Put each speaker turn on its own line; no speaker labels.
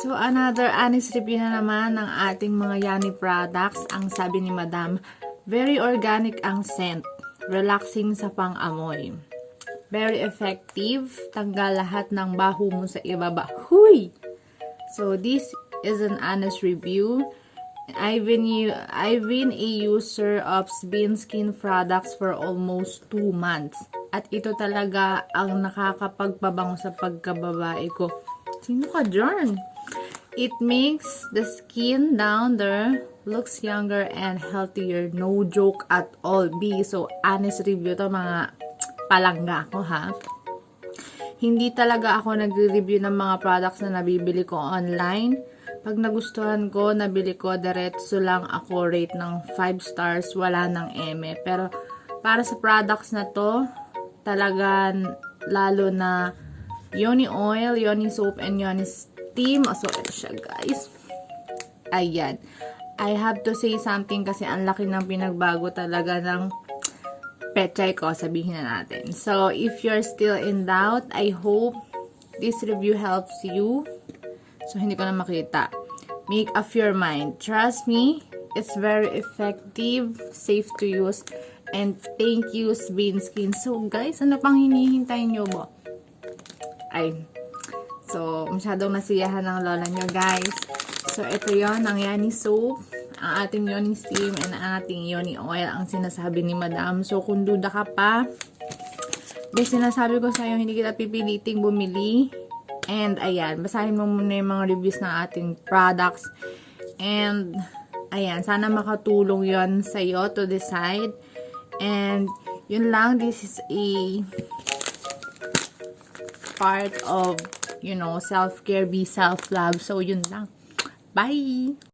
So, another honest review na naman ng ating mga Yani products. Ang sabi ni Madam, very organic ang scent. Relaxing sa pang-amoy. Very effective. Tanggal lahat ng baho mo sa ibaba. Huy! So, this is an honest review. I've been, I've been a user of Sbin Skin products for almost 2 months. At ito talaga ang nakakapagpabango sa pagkababae ko. Sino ka dyan? It makes the skin down there looks younger and healthier. No joke at all. Be so honest review to mga palangga ko ha. Hindi talaga ako nagre-review ng mga products na nabibili ko online. Pag nagustuhan ko, nabili ko, diretso lang ako rate ng 5 stars, wala ng eme. Pero para sa products na to, talagang lalo na Yoni oil, Yoni soap, and Yoni So, ito siya guys. Ayan. I have to say something kasi ang laki ng pinagbago talaga ng pechay ko, sabihin na natin. So, if you're still in doubt, I hope this review helps you. So, hindi ko na makita. Make up your mind. Trust me, it's very effective, safe to use, and thank you, Skin. So, guys, ano pang hinihintay nyo mo? Ay, so, masyadong nasiyahan ng lola nyo, guys. So, ito yon ang Yani soap, ang ating Yoni steam, and ang ating Yoni oil, ang sinasabi ni Madam. So, kung duda ka pa, Guys, sinasabi ko sa'yo, hindi kita pipiliting bumili. And, ayan, basahin mo muna yung mga reviews ng ating products. And, ayan, sana makatulong yon sa'yo to decide. And, yun lang, this is a part of, you know, self-care, be self-love. So, yun lang. Bye!